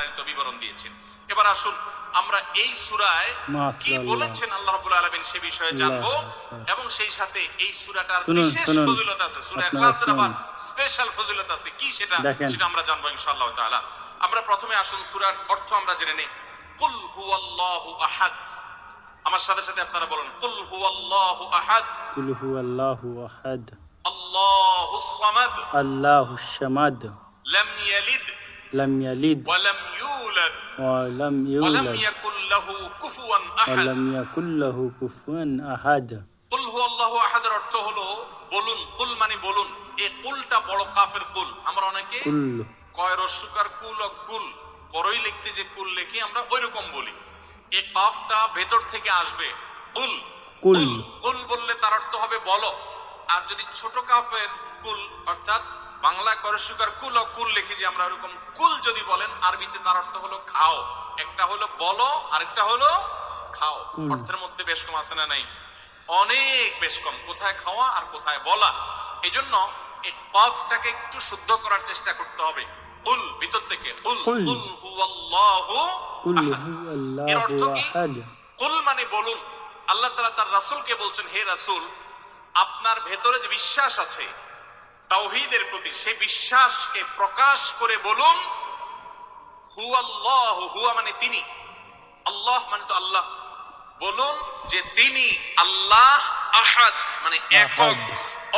বিস্তারিত বিবরণ দিয়েছেন। এবার আসুন আমরা এই সূরায় কি বলেছেন আল্লাহ রাব্বুল আলামিন সে বিষয়ে জানব। এবং সেই সাথে এই সূরাটার বিশেষ ফজিলত আছে। সূরা ইখলাসের আবার স্পেশাল ফজিলত আছে। কি সেটা? সেটা আমরা জানব ইনশাআল্লাহ তাআলা। আমরা প্রথমে আসুন সূরার অর্থ আমরা জেনে নেই। কুল হুয়াল্লাহু আহাদ। আমার সাথে সাথে আপনারা বলুন কুল হুয়াল্লাহু আহাদ। কুল হু আল্লাহু আহাদ। আল্লাহুস সামাদ। আল্লাহু সামাদ। লাম ইয়ালিদ। লাম ইউলাদ ইয়াকুল লাহু কুফুয়ান ওয়া আহাদ লাম ইয়াকুল লাহু কুফুয়ান আহাদ কুল হুয়াল্লাহু আহাদের অর্থ হলো বলুন কুল মানে বলুন। এই কুলটা বড় কাফের কুল। আমরা অনেকে কুল। কয় রস্যকার কুল ও কুল। বড়ই লিখতে যে কুল লিখি আমরা ওইরকম বলি। এই কাফটা ভেতর থেকে আসবে। কুল। কুল। কুল। বললে তার অর্থ হবে বলো আর যদি ছোট কাফের কুল অর্থাৎ বাংলা করস্যকার কুল ও কুল লিখি যে আমরা ওরকম কুল যদি বলেন আরবিতে তার অর্থ হলো খাও। একটা হলো বলো আরেকটা হলো খাও। অর্থের মধ্যে বেশ কম আছে না নাই? অনেক বেশ কম। কোথায় খাওয়া আর কোথায় বলা? এই জন্য এই কফটাকে একটু শুদ্ধ করার চেষ্টা করতে হবে। কুল ভিতর থেকে কুল। কুল। হুয়াল্লাহু হু এর অর্থ কি? কুল মানে বলুন। আল্লাহ তাআলা তার রাসূলকে বলছেন হে রাসূল আপনার ভেতরে যে বিশ্বাস আছে তাওহীদের প্রতি সেই বিশ্বাসকে প্রকাশ করে বলুন হুয়াল্লাহ হুয়া মানে তিনি। আল্লাহ মানে তো আল্লাহ। বলুন যে তিনি আল্লাহ আহাদ মানে একক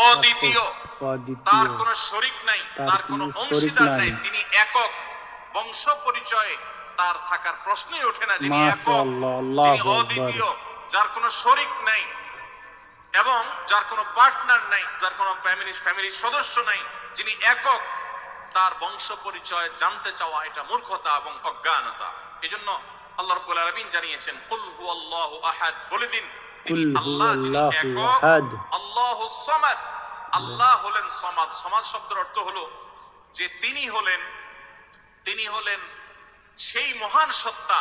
অদ্বিতীয়। তার কোনো শরিক নাই তার কোনো অংশীদার নাই। তিনি একক। বংশ পরিচয়ে তার থাকার প্রশ্নই ওঠে না যিনি একক। যিনি অদ্বিতীয় যার কোনো শরিক নাই। এবং যার কোনো পার্টনার নাই যার কোনো ফ্যামিলি ফ্যামিলির সদস্য নাই যিনি একক তার বংশ পরিচয় জানতে চাওয়া এটা মূর্খতা এবং অজ্ঞানতা। এজন্য আল্লাহ রাব্বুল আলামিন জানিয়েছেন কুল হুয়াল্লাহু আহাদ বলে দিন। তিনি আল্লাহ যিনি একক। আল্লাহু সামাদ। আল্লাহ হলেন সমাদ। সমাজ শব্দের অর্থ হলো যে তিনি হলেন তিনি হলেন সেই মহান সত্তা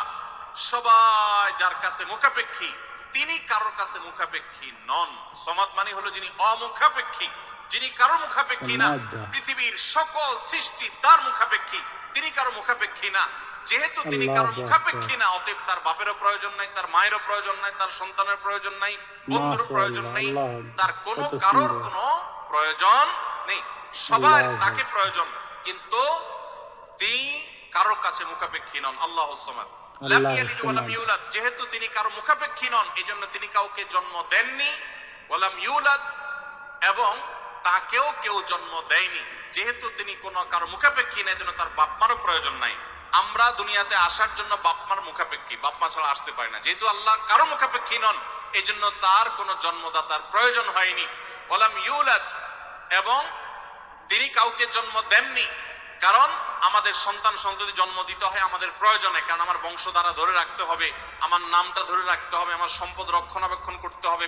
সবাই যার কাছে মুখাপেক্ষী। তিনি কারোর কাছে মুখাপেক্ষী নন। সমাদ মানে হলো যিনি অমুখাপেক্ষী যিনি কারোর মুখাপেক্ষী না। পৃথিবীর সকল সৃষ্টি তার মুখাপেক্ষী তিনি কারও মুখাপেক্ষী না। যেহেতু তিনি কারও মুখাপেক্ষী না অতএব তার বাপেরও প্রয়োজন নাই তার মায়েরও প্রয়োজন নাই তার সন্তানের প্রয়োজন নাই বন্ধুর প্রয়োজন নাই তার কোনো কারোর। কোনো প্রয়োজন নেই। সবার তাকে প্রয়োজন কিন্তু তিনি কারোর কাছে মুখাপেক্ষী নন। আল্লাহ সমাদ। যেহেতু তিনি কারও মুখাপেক্ষী নন এজন্য তিনি কাউকে জন্ম দেননি। ওয়ালাম ইউলাদ এবং তাকেও কেউ জন্ম দেয়নি। যেহেতু তিনি কোনো কারও মুখাপেক্ষী না জন্য তার বাপমারও প্রয়োজন নাই। আমরা দুনিয়াতে আসার জন্য বাপমার মুখাপেক্ষী। বাপমা ছাড়া আসতে পারি না। যেহেতু আল্লাহ কারও মুখাপেক্ষী নন এই জন্য তার কোনো জন্মদাতার প্রয়োজন হয়নি। ওয়ালাম ইউলাদ এবং তিনি কাউকে জন্ম দেননি। কারণ আমাদের সন্তান সন্ততি জন্ম দিতে হয় আমাদের প্রয়োজনে, কারণ আমার বংশধারা ধরে রাখতে হবে, আমার নামটা ধরে রাখতে হবে, আমার সম্পদ রক্ষণাবেক্ষণ করতে হবে।